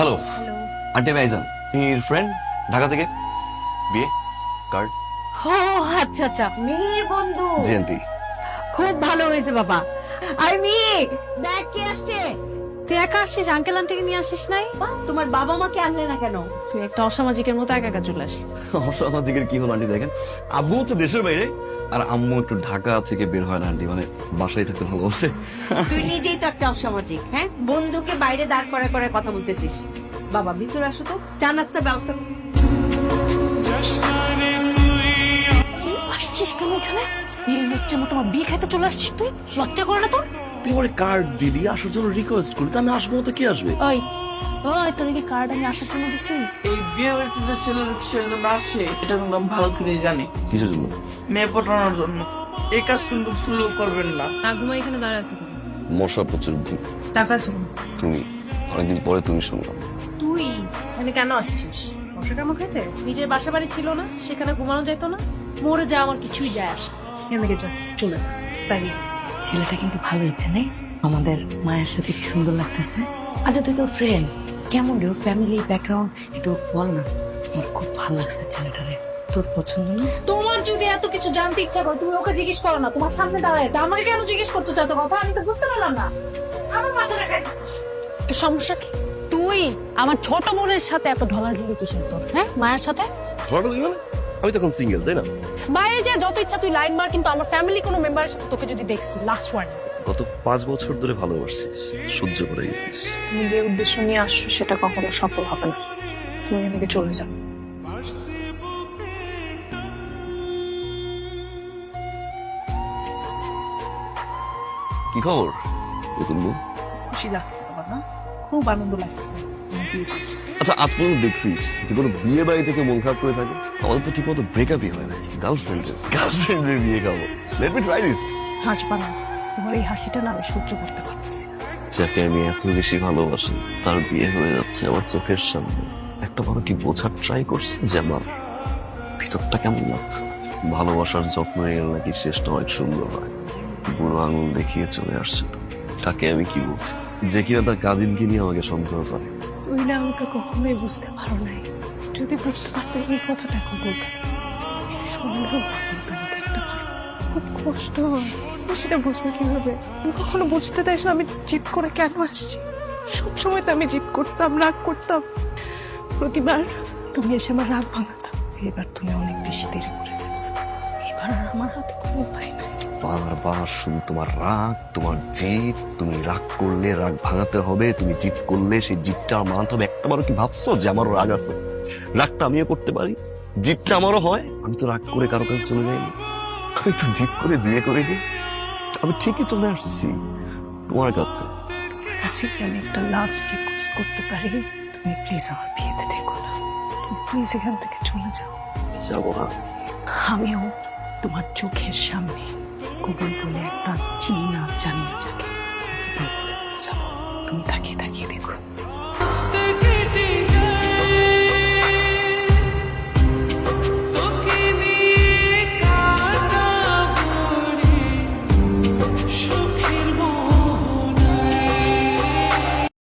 Hello aunty ভাইজান এর friend Dhaka থেকে? বিয়ে কার্ড ও আচ্ছা আচ্ছা। মেয়ের বন্ধু। জি আন্টি। খুব ভালো হয়েছে বাবা। আই মি দেখ কে আসছে? তুই একা আসছিস আঙ্কেল আন্টিকে নিয়ে আসিস নাই? তোমার বাবা মাকে আনলে না কেন? তুই একটা অসামাজিকের মতো একা একা চলে আসি অসামাজিকের কি হলো আন্টি দেখেন? আব্বু হচ্ছে দেশের বাইরে আর আম্মু একটু ঢাকা থেকে বের হয় না আন্টি মানে বাসায় থাকতে ভালোবাসে। তুই নিজেই তো একটা অসামাজিক হ্যাঁ? বন্ধুকে বাইরে দাঁড় করে করে কথা বলতেছিস। বাবা ভিতরে আসো তো চা নাস্তার ব্যবস্থা কর। আসছিস কেন এখানে? বিল হচ্ছে মতো আমার বিয়ে খাইতে চলে আসছিস তুই? লজ্জা করে না তোর? তুই আমার কার্ড দিলি আসার জন্য রিকোয়েস্ট করলি তো আমি আসব তো কি আসবে? ওই ওই তোর কি কার্ড আমি আসার জন্য দিছি। এই বিয়ে বাড়িতে যে ছেলের ছেলেরা আসে এটা কিন্তু আমি ভালো করে জানি। কিসের জন্য? মেয়ে পটানোর জন্য। এই কাজ কিন্তু ভুলও করবেন না। না ঘুমাই এখানে দাঁড়ায় আছো মশা প্রচুর টাকা শুন তুমি অনেকদিন পরে তুমি শুনলাম। তুই এখানে কেন আসছিস? মশা কামড় খাইতে নিজের বাসা বাড়ি ছিল না সেখানে ঘুমানো যেত না। মরে যা আমার কিছুই যায় আসে এখান থেকে যাস চলে তাই ছেলেটা কিন্তু ভালোই তাই আমাদের মায়ের সাথে কি সুন্দর লাগতেছে? আচ্ছা তুই তোর ফ্রেন্ড কেমন রে? ওর ফ্যামিলি ব্যাকগ্রাউন্ড একটু বল না। আমার খুব ভালো লাগছে ছেলেটারে তোর পছন্দ না? তোমার যদি এত কিছু জানতে ইচ্ছা করে তুমি ওকে জিজ্ঞেস করো না। তোমার সামনে দাঁড়ায় আছে। আমাকে কেন জিজ্ঞেস করতে চাও কথা? আমি তো বুঝতে পারলাম না। আমার মাথাটা খাইতেছিস তো সমস্যা কি? তুই আমার ছোট বোনের সাথে এত ঢলাঢলি কিসের তোর হ্যাঁ? মায়ের সাথে? ধরো কি মানে? আমি তখন সিঙ্গেল তাই না? বাইরে যা যত ইচ্ছা তুই লাইন মার কিন্তু আমার ফ্যামিলি কোনো মেম্বারের সাথে তোকে যদি দেখছি লাস্ট ওয়ার্ড গত পাঁচ বছর ধরে ভালোবাসছিস সহ্য করে গেছিস। তুমি যে উদ্দেশ্য নিয়ে আসছো সেটা কখনো সফল হবে না। তুমি এখান থেকে চলে যাও। কি খবর? নতুন বউ? খুশি লাগছে তোমার না? খুব আনন্দ লাগছে। আচ্ছা আজ পর্যন্ত দেখছিস যে কোনো বিয়ে বাড়ি থেকে মন খারাপ করে থাকে আমাদের তো ঠিক মতো ব্রেকআপই হয় না। গার্লফ্রেন্ডের গার্লফ্রেন্ডের বিয়ে খাব। লেট মি ট্রাই দিস হাসবা না। তোমার এই হাসিটা না আমি সহ্য করতে পারছি যাকে আমি এত বেশি ভালোবাসি তার বিয়ে হয়ে যাচ্ছে আমার চোখের সামনে। একটা বড় কি বোঝার ট্রাই করছে? যে আমার ভিতরটা কেমন লাগছে? ভালোবাসার যত্ন এর নাকি শেষটা অনেক সুন্দর হয়। বুড়ো আঙুল দেখিয়ে চলে আসছে তো। তাকে আমি কি বলছি? যে কিনা তার কাজিনকে নিয়ে আমাকে সন্দেহ করে। তুই না আমাকে কখনোই বুঝতে পারো নাই। যদি বুঝতে পারতে এই কথাটা এখন বলতে খুব কষ্ট হয়। সেটা বুঝবে কীভাবে? তুমি কখনো বুঝতে চাইছো আমি জিত করে কেন আসছি? সবসময় তো আমি জিত করতাম, রাগ করতাম। প্রতিবার তুমি এসে আমার রাগ ভাঙাতাম এবার তুমি অনেক বেশি দেরি করে ফেলছো। এবার আর আমার হাতে কোনো উপায় নাই। বারবার শুধু তোমার রাগ তোমার জিদ তুমি রাগ করলে রাগ ভাঙাতে হবে তুমি জিত করলে সেই জিতটা আমার মানাতে হবে। একটা বারো কি ভাবছ যে আমারও রাগ আছে? রাগটা আমিও করতে পারি? জিতটা আমারও হয়? আমি তো রাগ করে কারও কাছে চলে যাইনি। আমি তো জিত করে বিয়ে করে দিই। আমি ঠিকই চলে আসছি তোমার কাছে। কাছে কি আমি একটা লাস্ট রিকোয়েস্ট করতে পারি? তুমি প্লিজ আমার বিয়েতে দেখো না। প্লিজ এখান থেকে চলে যাও। যাব না। আমিও তোমার চোখের সামনে কবুল বলে একটা চিনি না জানি না যাকে বিয়ে করে চলে যাব তুমি তাকিয়ে তাকিয়ে দেখো